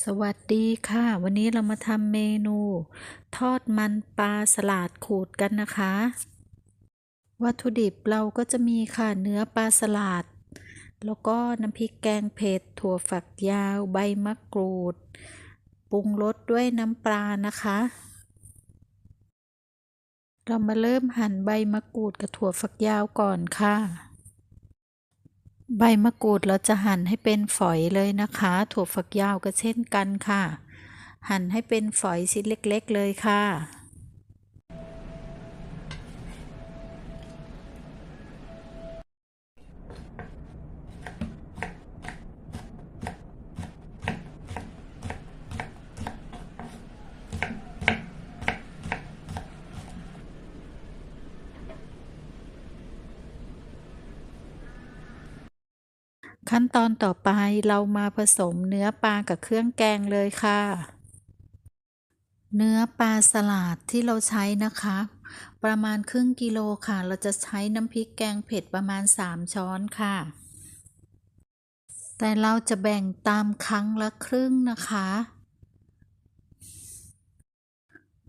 สวัสดีค่ะ วันนี้เรามาทำเมนู ทอดมันปลาสลัดขูดกันนะคะ วัตถุดิบเราก็จะมีค่ะเนื้อปลาสลัดแล้วก็น้ำพริกแกงเผ็ดถั่วฝักยาว ใบมะกรูด ปรุงรสด้วยน้ำปลานะคะ เรามาเริ่มหั่นใบมะกรูดกับถั่วฝักยาวก่อนค่ะ ใบมะกรูดเราจะหั่นให้เป็นฝอยเลยนะคะ ถั่วฝักยาวก็เช่นกันค่ะ หั่นให้เป็นฝอยชิ้นเล็ก ๆ เลยค่ะ ขั้นตอนต่อไปเรามาผสมเนื้อปลากับเครื่องแกงเลยค่ะ เนื้อปลาสลัดที่เราใช้นะคะ ประมาณครึ่งกิโลค่ะ เราจะใช้น้ำพริกแกงเผ็ดประมาณ 3 ช้อนค่ะ แต่เราจะแบ่งตามครั้งละครึ่งนะคะ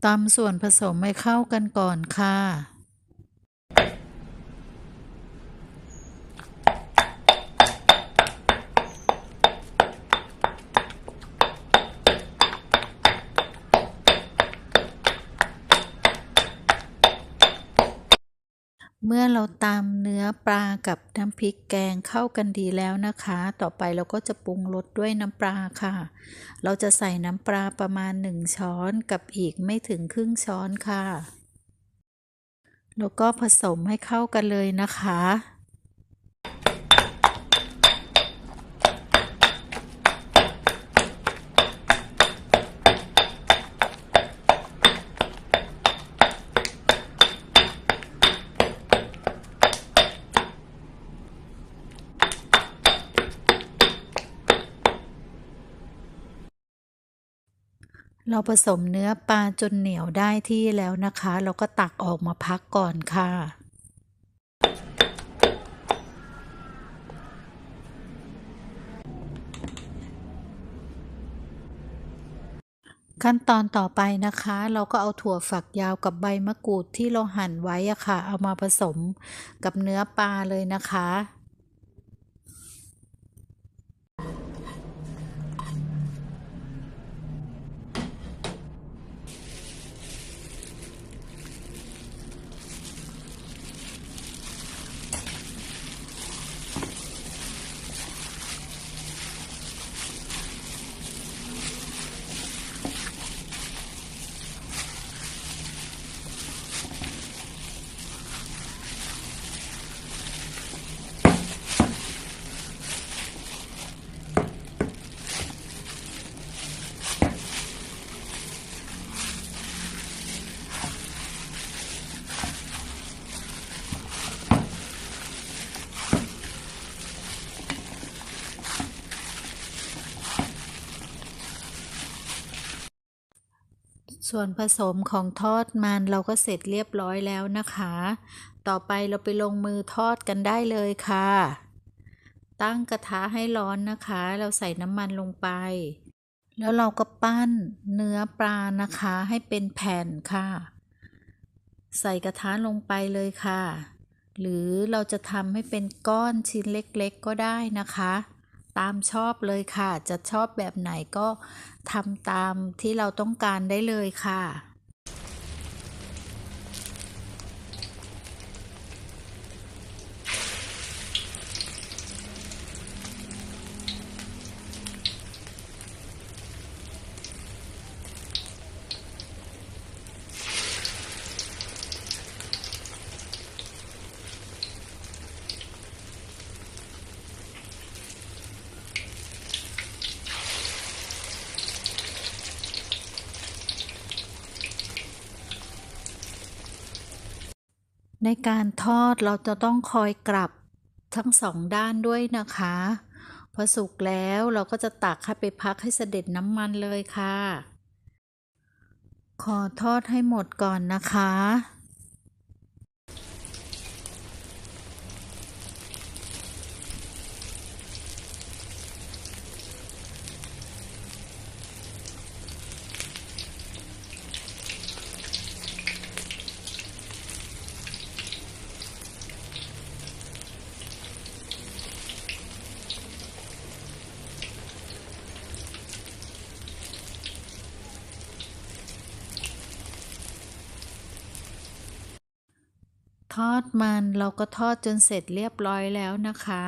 ตำส่วนผสมให้เข้ากันก่อนค่ะ มื่อเราตามเนื้อปลากับน้ำพริกแกงเข้ากันดีแล้วนะคะ ต่อไปเราก็จะปรุงรสด้วยน้ำปลาค่ะ เราจะใส่น้ำปลาประมาณ 1 ช้อนกับอีกไม่ถึงครึ่งช้อนค่ะ แล้วก็ผสมให้เข้ากันเลยนะคะ เราผสมเนื้อปลาจนเหนียวได้ที่แล้วนะคะ เราก็ตักออกมาพักก่อนค่ะ ขั้นตอนต่อไปนะคะ เราก็เอาถั่วฝักยาวกับใบมะกรูดที่เราหั่นไว้อะค่ะ เอามาผสมกับเนื้อปลาเลยนะคะ ส่วนผสมของทอดมันเราก็เสร็จเรียบร้อยแล้วนะคะ ต่อไปเราไปลงมือทอดกันได้เลยค่ะ ตั้งกระทะให้ร้อนนะคะ เราใส่น้ำมันลงไป แล้วเราก็ปั้นเนื้อปลานะคะให้เป็นแผ่นค่ะ ใส่กระทะลงไปเลยค่ะ หรือเราจะทำให้เป็นก้อนชิ้นเล็กๆก็ได้นะคะ ตามชอบเลยค่ะ จะชอบแบบไหนก็ทำตามที่เราต้องการได้เลยค่ะ ในการทอดเราจะต้องคอยกลับทั้งสองด้านด้วยนะคะ พอสุกแล้วเราก็จะตักค่ะไปพักให้เสด็จน้ำมันเลยค่ะ ขอทอดให้หมดก่อนนะคะ ทอดมันเราก็ทอดจนเสร็จเรียบร้อยแล้วนะคะ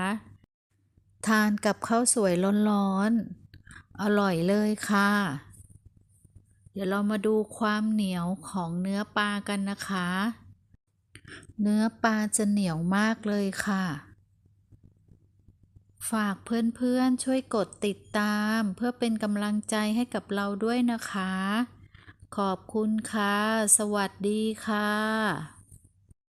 ทานกับข้าวสวยร้อนๆ อร่อยเลยค่ะ เดี๋ยวเรามาดูความเหนียวของเนื้อปลากันนะคะ เนื้อปลาจะเหนียวมากเลยค่ะ ฝากเพื่อนๆช่วยกดติดตามเพื่อเป็นกำลังใจให้กับเราด้วยนะคะ ขอบคุณค่ะ สวัสดีค่ะ